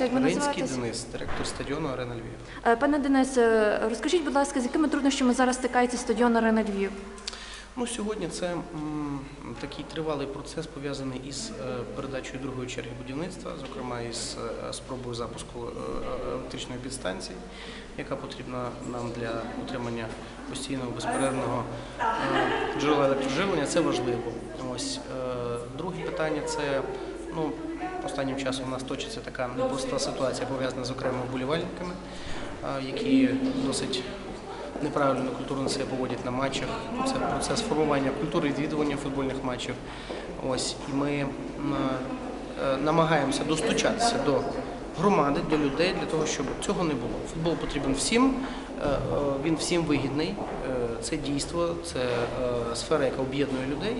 Як ви Ринський називаєтесь? Денис, директор стадіону Арена Львів. Е, Пане Денисе, розкажіть, будь ласка, з якими труднощами зараз стикається стадіон Арена Львів? Ну, сьогодні це м, такий тривалий процес пов'язаний із е, передачею другої черги будівництва, зокрема із е, спробою запуску е, електричної підстанції, яка потрібна нам для утримання постійного безперервного е, джерела електроживлення. Це важливо. Ось е, друге питання це ну. Останнім часом у нас точиться така непроста ситуація пов'язана з окремими вболівальниками, які досить неправильно культурно себе поводять на матчах. Це процес формування культури відвідування футбольних матчів. Ось і ми е, намагаємося достучатися до громади, до людей для того, щоб цього не було. Футбол потрібен всім, е, е, він всім вигідний. Це дійство, це е, сфера, яка об'єднує людей.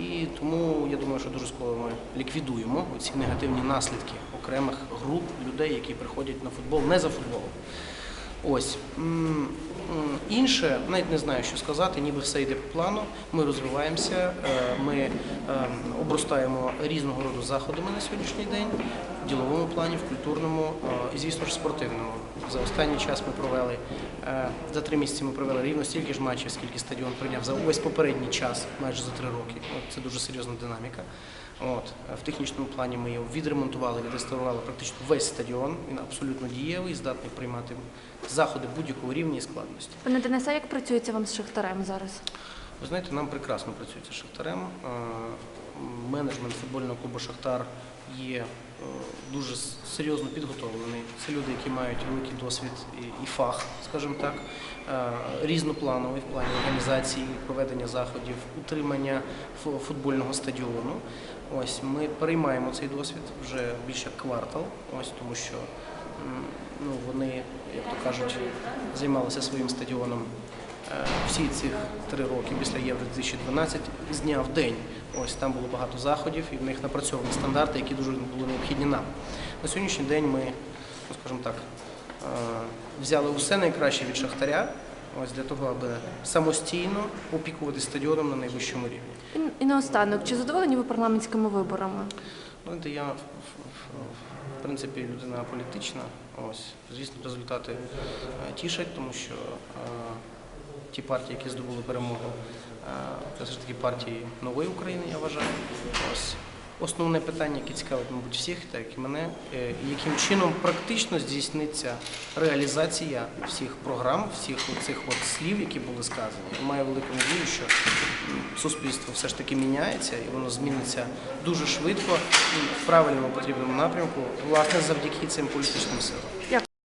І тому я думаю, що дуже скоро ми ліквідуємо ці негативні наслідки окремих груп людей, які приходять на футбол не за футболом. Ось інше, навіть не знаю, що сказати, ніби все йде по плану. Ми розвиваємося, е, ми е, обростаємо різного роду заходами на сьогоднішній день діловому плані, в культурному е, і, звісно ж, спортивному. За останній час ми провели е, за три місяці. Ми провели рівно стільки ж матчів, скільки стадіон прийняв за увесь попередній час, майже за три роки. От це дуже серйозна динаміка. От е, в технічному плані ми його відремонтували, відреставрували практично весь стадіон. Він абсолютно дієвий, здатний приймати заходи будь-якого рівня і складності. Пане Денисе, як працюється вам з Шахтарем зараз? Ви знаєте, нам прекрасно працюється з Шахтарем. Менеджмент футбольного клубу Шахтар є е, дуже серйозно підготовлений. Це люди, які мають великий досвід і- фах, скажімо так, е, різноплановий в плані організації, проведення заходів, утримання футбольного стадіону. Ось ми переймаємо цей досвід вже більше квартал, ось тому що ну, вони, як то кажуть, займалися своїм стадіоном всі ці три роки після Євро 2012 з дня в день. Ось там було багато заходів, і в них напрацьовані стандарти, які дуже були необхідні нам. На сьогоднішній день ми, ну скажімо так, е, взяли усе найкраще від Шахтаря. Ось для того, аби самостійно опікуватися стадіоном на найвищому рівні. І, наостанок, чи задоволені ви парламентськими виборами? Знаєте, я в, принципі людина політична. Ось, звісно, результати е, тішать, тому що е, ті партії, які здобули перемогу, е, це все ж таки партії нової України, я вважаю. Ось. Основне питання, яке цікавить, мабуть, всіх, так і мене, е, яким чином практично здійсниться реалізація всіх програм, всіх цих от слів, які були сказані. Я маю велику надію, що суспільство все ж таки міняється і воно зміниться дуже швидко і в правильному потрібному напрямку, власне, завдяки цим політичним силам.